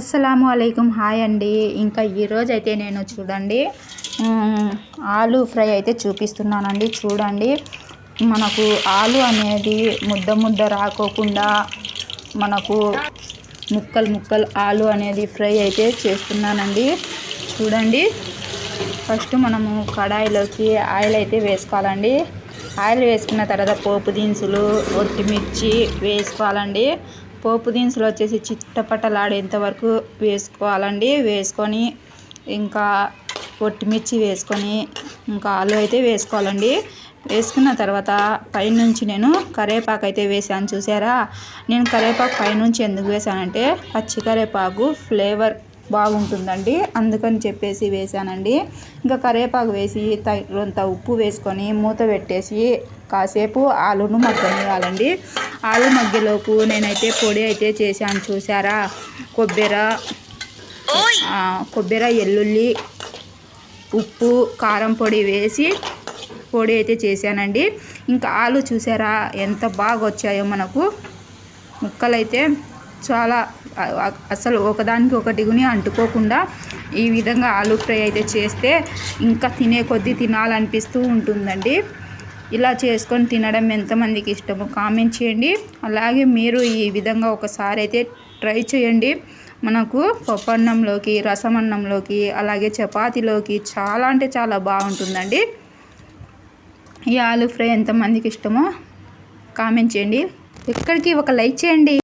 అస్సలాము అయికం హాయ్ అండి. ఇంకా ఈరోజు అయితే నేను చూడండి ఆలు ఫ్రై అయితే చూపిస్తున్నానండి. చూడండి మనకు ఆలు అనేది ముద్ద ముద్ద రాకోకుండా మనకు ముక్కలు ముక్కలు ఆలు అనేది ఫ్రై అయితే చేస్తున్నానండి. చూడండి ఫస్ట్ మనము కడాయిలోకి ఆయిల్ అయితే వేసుకోవాలండి. ఆయిల్ వేసుకున్న తర్వాత పోపు దినుసులు ఒట్టిమిర్చి వేసుకోవాలండి. పోపు దినుసులు వచ్చేసి చిట్టపట్టలాడేంత వరకు వేసుకోవాలండి. వేసుకొని ఇంకా పొట్టిమిర్చి వేసుకొని ఇంకా ఆలు అయితే వేసుకోవాలండి. వేసుకున్న తర్వాత పైనుంచి నేను కరేపాకు అయితే వేసాను చూసారా నేను కరేపాకు పైనుంచి ఎందుకు వేసానంటే పచ్చి కరేపాకు ఫ్లేవర్ బాగుంటుందండి. అందుకని చెప్పేసి వేసానండి ఇంకా కరేపాకు వేసి కొంత ఉప్పు వేసుకొని మూత పెట్టేసి కాసేపు ఆలును మగ్గనివ్వాలండి. ఆలు మగ్గలోపు నేనైతే పొడి అయితే చేశాను చూసారా కొబ్బెర కొబ్బెర ఎల్లుల్లి ఉప్పు కారం పొడి వేసి పొడి అయితే చేశానండి. ఇంకా ఆలు చూసారా ఎంత బాగా వచ్చాయో మనకు. ముక్కలైతే చాలా అసలు ఒకదానికి ఒకటి గుని అంటుకోకుండా ఈ విధంగా ఆలు ఫ్రై అయితే చేస్తే ఇంకా తినే కొద్దీ తినాలనిపిస్తూ ఉంటుందండి. ఇలా చేసుకొని తినడం ఎంతమందికి ఇష్టమో. కామెంట్ చేయండి. అలాగే మీరు ఈ విధంగా ఒకసారి అయితే ట్రై చేయండి. మనకు పప్పన్నంలోకి రసమన్నంలోకి అలాగే చపాతీలోకి చాలా అంటే చాలా బాగుంటుందండి. ఈ ఆలు ఫ్రై ఎంతమందికి ఇష్టమో. కామెంట్ చేయండి. ఎక్కడికి ఒక లైక్ చేయండి.